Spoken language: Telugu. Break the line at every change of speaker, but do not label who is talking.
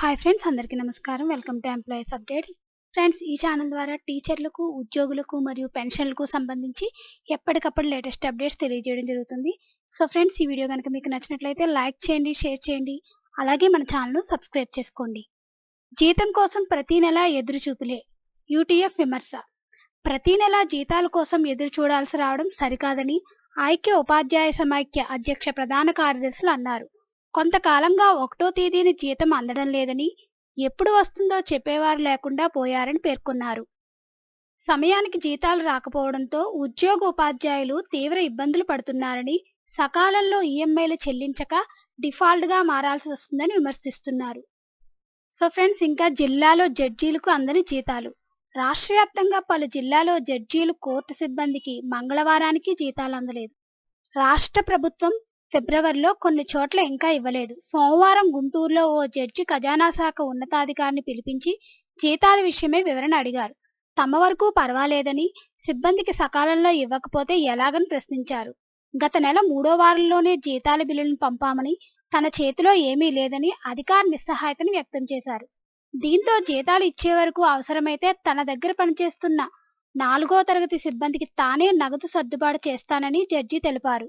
హాయ్ ఫ్రెండ్స్ అందరికీ నమస్కారం. Welcome to employees updates friends ఈ ఛానల్ ద్వారా టీచర్లకు ఉద్యోగులకు మరియు పెన్షన్లకు సంబంధించి ఎప్పటికప్పుడు లేటెస్ట్ అప్డేట్స్ తెలియజేయడం జరుగుతుంది. సో ఫ్రెండ్స్ ఈ వీడియో కనుక మీకు నచ్చినట్లయితే లైక్ చేయండి షేర్ చేయండి. అలాగే మన ఛానల్ను సబ్స్క్రైబ్ చేసుకోండి. జీతం కోసం ప్రతి నెల ఎదురు చూపులే. యూటీఎఫ్ విమర్శ. ప్రతి నెల జీతాల కోసం ఎదురు చూడాల్సి రావడం సరికాదని ఐక్య ఉపాధ్యాయ సమైక్య అధ్యక్ష ప్రధాన కార్యదర్శులు అన్నారు. కొంతకాలంగా ఒకటో తేదీని జీతం అందడం లేదని ఎప్పుడు వస్తుందో చెప్పేవారు లేకుండా పోయారని పేర్కొన్నారు. సమయానికి జీతాలు రాకపోవడంతో ఉద్యోగ ఉపాధ్యాయులు తీవ్ర ఇబ్బందులు పడుతున్నారని సకాలంలో ఈఎంఐలు చెల్లించక డిఫాల్ట్గా మారాల్సి వస్తుందని విమర్శిస్తున్నారు. సో ఫ్రెండ్స్ ఇంకా జిల్లాలో జడ్జీలకు అందని జీతాలు. రాష్ట్ర వ్యాప్తంగా పలు జిల్లాలో జడ్జీలు కోర్టు సిబ్బందికి మంగళవారానికి జీతాలు అందలేదు. రాష్ట్ర ప్రభుత్వం ఫిబ్రవరిలో కొన్ని చోట్ల ఇంకా ఇవ్వలేదు. సోమవారం గుంటూరులో ఓ జడ్జి ఖజానా శాఖ ఉన్నతాధికారిని పిలిపించి జీతాల విషయమే వివరణ అడిగారు. తమ వరకు పర్వాలేదని సిబ్బందికి సకాలంలో ఇవ్వకపోతే ఎలాగని ప్రశ్నించారు. గత నెల మూడో వారంలోనే జీతాల బిల్లులను పంపామని తన చేతిలో ఏమీ లేదని అధికార నిస్సహాయతను వ్యక్తం చేశారు. దీంతో జీతాలు ఇచ్చే వరకు అవసరమైతే తన దగ్గర పనిచేస్తున్న నాలుగో తరగతి సిబ్బందికి తానే నగదు సర్దుబాటు చేస్తానని జడ్జి తెలిపారు.